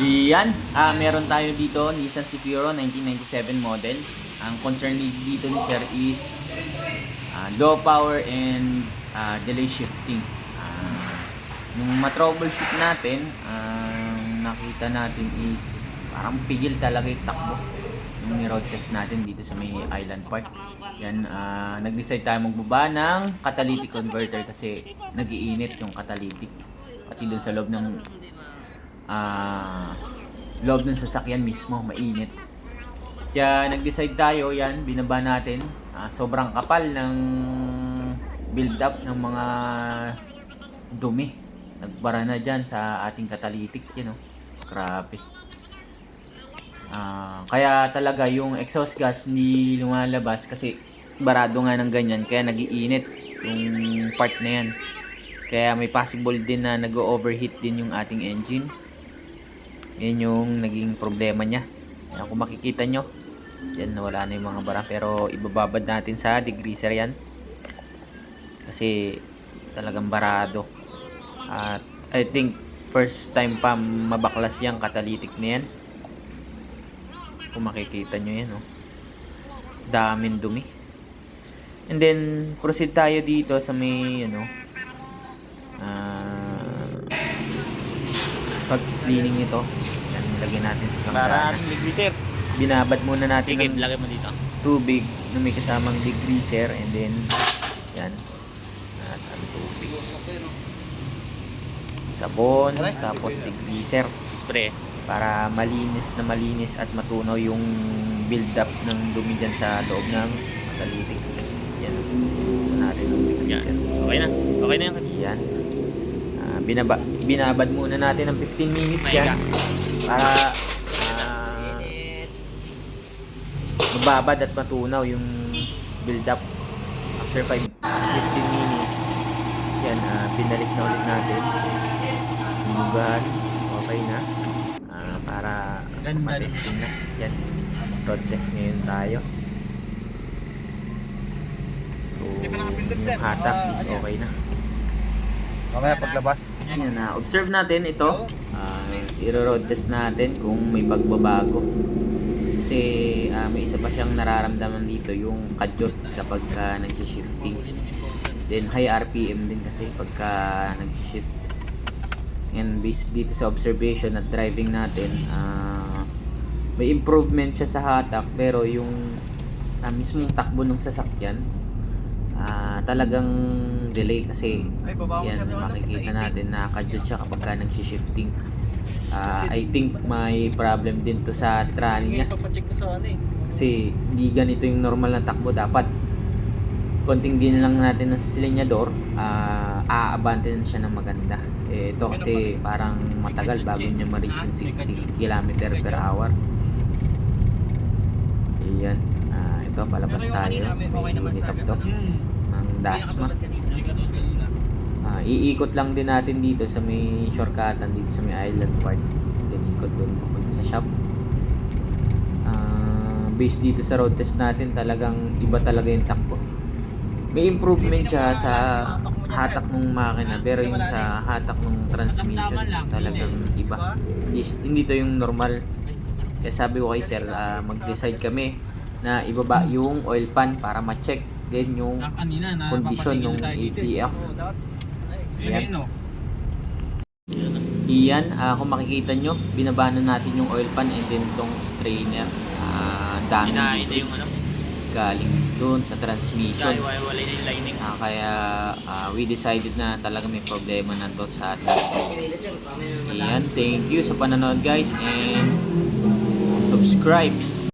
Iyan, ah meron tayo dito Nissan Cifiro 1997 model. Ang concern dito ni Sir is ah, low power and ah, delay shifting. Ah, nung ma-troubleshoot natin, ang nakita natin is parang pigil talaga yung takbo. Yung ni-road test natin dito sa may Island Park. Yan, ah, nag-decide tayo magbaba ng catalytic converter kasi nagiinit yung catalytic. Pati doon sa loob ng ah loob ng sasakyan mismo, mainit. Kaya nag-decide tayo, yan, binaba natin. Ah, sobrang kapal ng build-up ng mga dumi. Nagbara na dyan sa ating catalytic, yun, oh. Grabe. Ah, kaya talaga yung exhaust gas hindi lumalabas kasi barado nga ng ganyan kaya nagiinit yung part na yan. Kaya may possible din na nag-overheat din yung ating engine. Yan yung naging problema niya. Yan, kung makikita nyo, yan nawala na yung mga bara. Pero ibababad natin sa degreaser yan. Kasi talagang barado. At I think first time pa mabaklas yung catalytic na yan. Kung makikita nyo yan, oh. Daming dumi. And then, proceed tayo dito sa may, ano, ah, pag-cleaning nito. Yan, lagyan natin sa Para langgana. ating degreaser. Binabad muna natin Tigib, ng lagay mo dito. tubig na may kasamang degreaser and then, yan, nasa ang tubig. Sabon, tapos degreaser Spray. para malinis na malinis at matunaw yung build up ng dumi dyan sa loob ng catalytic. Yan. So natin ng Yan. degreaser. Okay na. Okay na yan. Yan. Binaba, binabad muna natin ng 15 minutes yan. Para ah, mababad at matunaw yung build up after 5 15 minutes. Yan ah, binalik na ulit natin. Hulugan okay na. Ah, para matesting na. Yan. Road test ngayon tayo. So yung hatak is okay na Mamaya paglabas. yan na observe natin ito. Ah, i-road test natin kung may pagbabago. Kasi ah, may isa pa siyang nararamdaman dito yung kadyot kapag ka nag-shifting then high RPM din kasi pagka nag-shift and based dito sa observation at driving natin ah, may improvement siya sa hatak pero yung ah, mismong takbo ng sasakyan ah, talagang delay kasi Ay, yan makikita natin na kadyot siya kapag ka nag-shifting Ah, I think may problem din to sa tranny niya. Eh. kasi hindi ganito yung normal na takbo. Dapat konting din lang natin ng silinyador ah aabante na siya ng maganda. Eh, ito kasi parang matagal bago niya ma-reach yung 60 km per hour. Iyan. Ito palabas tayo sa may unit up to ng Dasma Ah, iikot lang din natin dito sa may shortcutan dito sa may island park. Then ikot doon papunta sa shop. Ah, based dito sa road test natin, talagang iba talaga yung takbo. May improvement siya sa hatak ng makina, pero yung sa hatak ng transmission, talagang iba. Hindi, hindi to yung normal. Kaya sabi ko kay sir, ah, mag-decide kami na ibaba yung oil pan para ma-check din yung kondisyon ng ATF. Yan. Iyan, ah, kung makikita nyo, binabanan natin yung oil pan and then itong strainer. Ah, dami na yung ano. galing doon sa transmission. Walay na yung lining. Ah, kaya ah, we decided na talaga may problema na to sa transmission. Iyan, thank you sa panonood guys and subscribe.